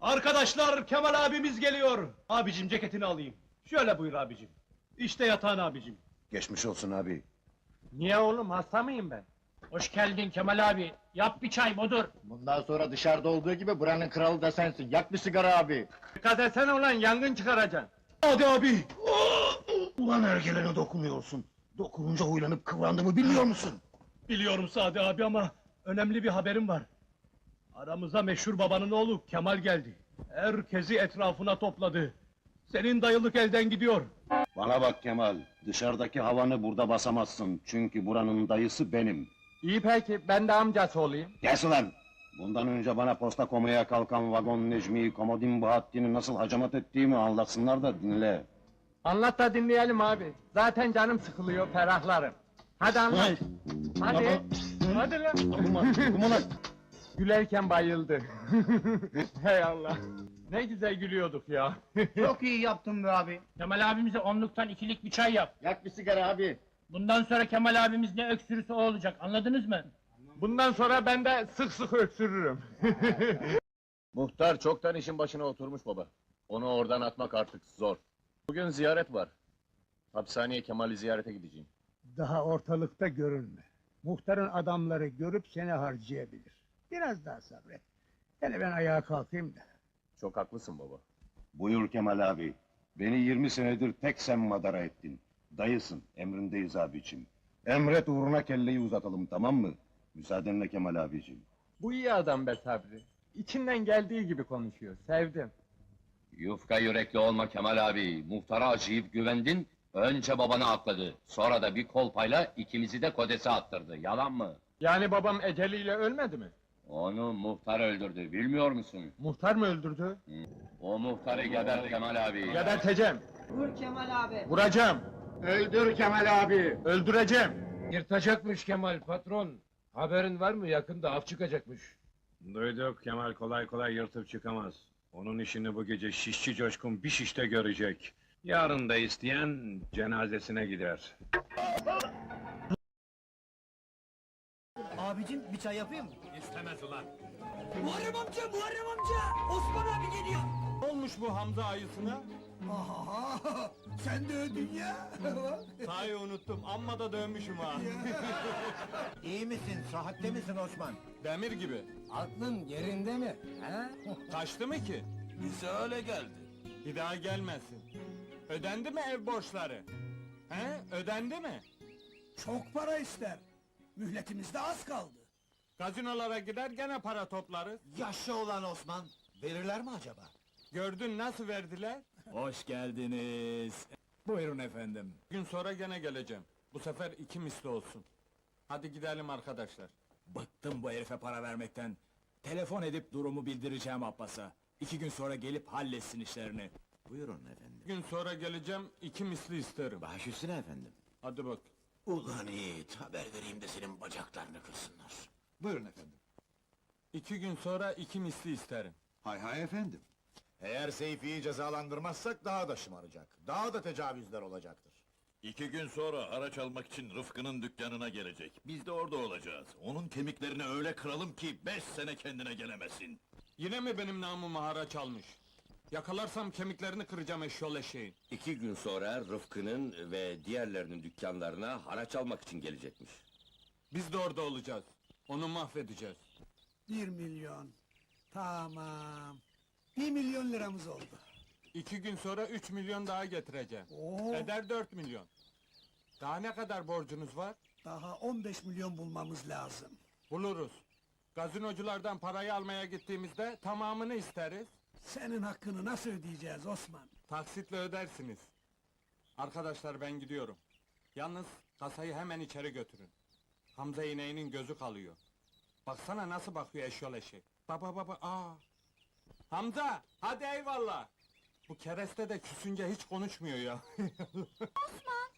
Arkadaşlar Kemal abimiz geliyor. Abicim ceketini alayım. Şöyle buyur abicim. İşte yatağın abicim. Geçmiş olsun abi. Niye oğlum hasta mıyım ben? Hoş geldin Kemal abi. Yap bir çay bodur. Bundan sonra dışarıda olduğu gibi buranın kralı da sensin. Yak bir sigara abi. Dikkat etsene ulan yangın çıkaracaksın. Hadi abi. Ulan ergelene dokunuyorsun. Dokununca huylanıp kıvrandığımı bilmiyor musun? Biliyorum Sadi abi ama önemli bir haberim var. Aramıza meşhur babanın oğlu Kemal geldi. Herkesi etrafına topladı. Senin dayılık elden gidiyor. Bana bak Kemal, dışarıdaki havanı burada basamazsın. Çünkü buranın dayısı benim. İyi peki ben de amcası olayım. Kes ulan! Bundan önce bana posta komaya kalkan vagon Necmi'yi, Komodin Bahattin'i nasıl hacamat ettiğimi anlatsınlar da dinle. Anlat da dinleyelim abi. Zaten canım sıkılıyor ferahlarım. Hadi anlat. Hadi. Hadi lan. Dokunma lan! Gülerken bayıldı. Hey Allah. Ne güzel gülüyorduk ya. Çok iyi yaptın be abi. Kemal abimize onluktan ikilik bir çay yap. Yak bir sigara abi. Bundan sonra Kemal abimiz ne öksürürse o olacak. Anladınız mı? Bundan sonra ben de sık sık öksürürüm. Muhtar çoktan işin başına oturmuş baba. Onu oradan atmak artık zor. Bugün ziyaret var. Hapishaneye Kemal'i ziyarete gideceğim. Daha ortalıkta görünme. Muhtarın adamları görüp seni harcayabilir. Biraz daha sabret. Hele ben ayağa kalkayım da. Çok haklısın baba. Buyur Kemal abi. Beni 20 senedir tek sen madara ettin. Dayısın, emrindeyiz abicim. Emret uğruna kelleyi uzatalım, tamam mı? Müsaadenle Kemal abicim. Bu iyi adam be Sabri. İçinden geldiği gibi konuşuyor. Sevdim. Yufka yürekli olma Kemal abi. Muhtara acıyıp güvendin, önce babanı akladı. Sonra da bir kolpayla ikimizi de kodese attırdı. Yalan mı? Yani babam eceliyle ölmedi mi? Onu muhtar öldürdü, bilmiyor musun? Muhtar mı öldürdü? O muhtarı geber Kemal abi. Geberteceğim. Vur Kemal abi. Vuracağım. Öldür Kemal abi. Öldüreceğim. Yırtacakmış Kemal patron. Haberin var mı? Yakında av çıkacakmış. Duyduk Kemal kolay kolay yırtıp çıkamaz. Onun işini bu gece şişçi coşkun bir şişte görecek. Yarın da isteyen cenazesine gider. Bir çay yapayım mı? İstemez ulan. Muharrem amca, Muharrem amca! Osman abi geliyor. Ne olmuş bu Hamza ayısına? Aha, sen de öldün ya. Sahi unuttum. Amma da dönmüşüm ha. iyi misin, sıhhatte misin Osman? Demir gibi. Aklın yerinde mi? He? Kaçtı mı ki? Bize öyle geldi. Bir daha gelmesin. Ödendi mi ev borçları? He? Ödendi mi? Çok para ister. Mühletimiz de az kaldı. Gazinolara gider gene para toplarız. Yaşlı olan Osman, verirler mi acaba? Gördün nasıl verdiler? Hoş geldiniz. Buyurun efendim. Gün sonra gene geleceğim. Bu sefer iki misli olsun. Hadi gidelim arkadaşlar. Bıktım bu herife para vermekten. Telefon edip durumu bildireceğim Abbas'a. İki gün sonra gelip halletsin işlerini. Buyurun efendim. Gün sonra geleceğim iki misli isterim. Baş üstüne efendim. Hadi bak. Ulan Yiğit, haber vereyim de senin bacaklarını kırsınlar. Buyurun efendim. İki gün sonra iki misli isterim. Hay hay efendim. Eğer Seyfi'yi cezalandırmazsak daha da şımaracak. Daha da tecavüzler olacaktır. İki gün sonra araç almak için Rıfkı'nın dükkanına gelecek. Biz de orada olacağız. Onun kemiklerini öyle kıralım ki beş sene kendine gelemesin. Yine mi benim namıma haraç almış? Yakalarsam kemiklerini kıracağım eşyol eşeğin. İki gün sonra Rıfkı'nın ve diğerlerinin dükkanlarına haraç almak için gelecekmiş. Biz de orada olacağız. Onu mahvedeceğiz. Bir milyon. Tamam. Bir milyon liramız oldu. İki gün sonra üç milyon daha getireceğim. Oo, Eder dört milyon. Daha ne kadar borcunuz var? daha 15 milyon bulmamız lazım. Buluruz. Gazinoculardan parayı almaya gittiğimizde tamamını isteriz. Senin hakkını nasıl ödeyeceğiz Osman? Taksitle ödersiniz. Arkadaşlar ben gidiyorum. Yalnız kasayı hemen içeri götürün. Hamza ineğinin gözü kalıyor. Baksana nasıl bakıyor eşyol eşek. Baba baba aa. Hamza hadi eyvallah. Bu kereste de küsünce hiç konuşmuyor ya. Osman.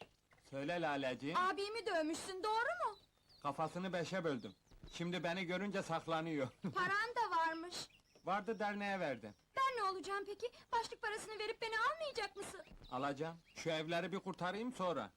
Söyle Laleciğim. Abimi dövmüşsün doğru mu? Kafasını beşe böldüm. Şimdi beni görünce saklanıyor. Paran da varmış. Vardı derneğe verdim. Ben ne olacağım peki? Başlık parasını verip beni almayacak mısın? Alacağım. Şu evleri bir kurtarayım sonra.